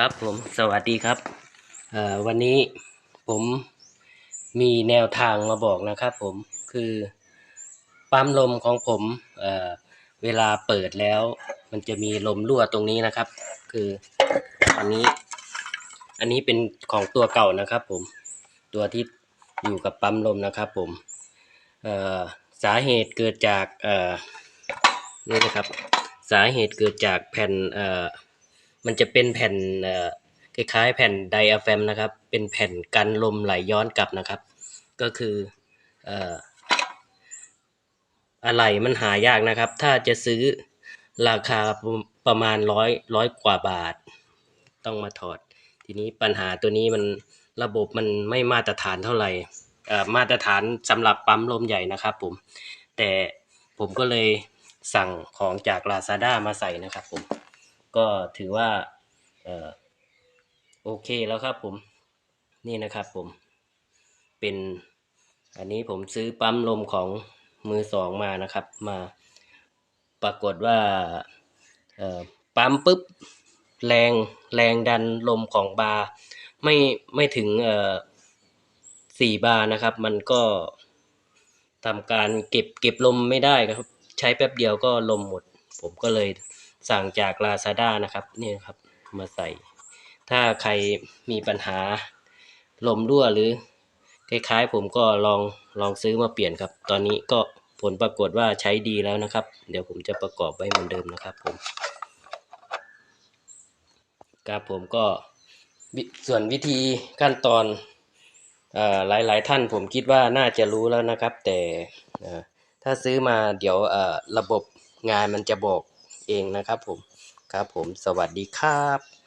ครับผมสวัสดีครับวันนี้ผมมีแนวทางมาบอกนะครับผมคือปั๊มลมของผมเเวลาเปิดแล้ว มันจะมีลมรั่วตรงนี้นะครับ คืออันนี้ อันนี้เป็นของตัวเก่านะครับผมตัวที่อยู่กับปั๊มลมนะครับผมสาเหตุเกิดจากนี่นะครับ สาเหตุเกิดจากแผ่นเอ่อ มันจะเป็นแผ่นคล้ายๆ แผ่นไดอะแฟมนะครับ เป็นแผ่นกันลมไหลย้อนกลับนะครับ ก็คืออะไรมันหายากนะครับ ถ้าจะซื้อราคาประมาณร้อยร้อยกว่าบาท ต้องมาถอด ทีนี้ปัญหาตัวนี้มันระบบมันไม่มาตรฐานเท่าไหร่มาตรฐานสำหรับปั๊มลมใหญ่นะครับผม แต่ผมก็เลยสั่งของจาก Lazada มาใส่นะครับผม ก็ถือว่าออโอเคแล้วครับผมนี่นะครับผมเป็นอันนี้ผมซื้อปั๊มลมของมือสองมานะครับ มาปรากฏว่าปั๊มปุ๊บแรงแรงดันลมของบาร์ไม่ไม่ถึงสี่บาร์นะครับ มันก็ทำการเก็บเก็บลมไม่ได้ครับ ใช้แป๊บเดียวก็ลมหมด ผมก็เลย สั่งจาก Lazada นะครับนี่ครับมาใส่ ถ้าใครมีปัญหาลมรั่วหรือคล้ายๆผมก็ลองลองซื้อมาเปลี่ยนครับ ตอนนี้ก็ผลปรากฏว่าใช้ดีแล้วนะครับ เดี๋ยวผมจะประกอบไว้เหมือนเดิมนะครับผมครับผมก็ส่วนวิธีขั้นตอนเอ่อหลายท่านผมคิดว่าน่าจะรู้แล้วนะครับ แต่ถ้าซื้อมาเดี๋ยวระบบงานมันจะบอก เองนะครับผมครับผมสวัสดีครับ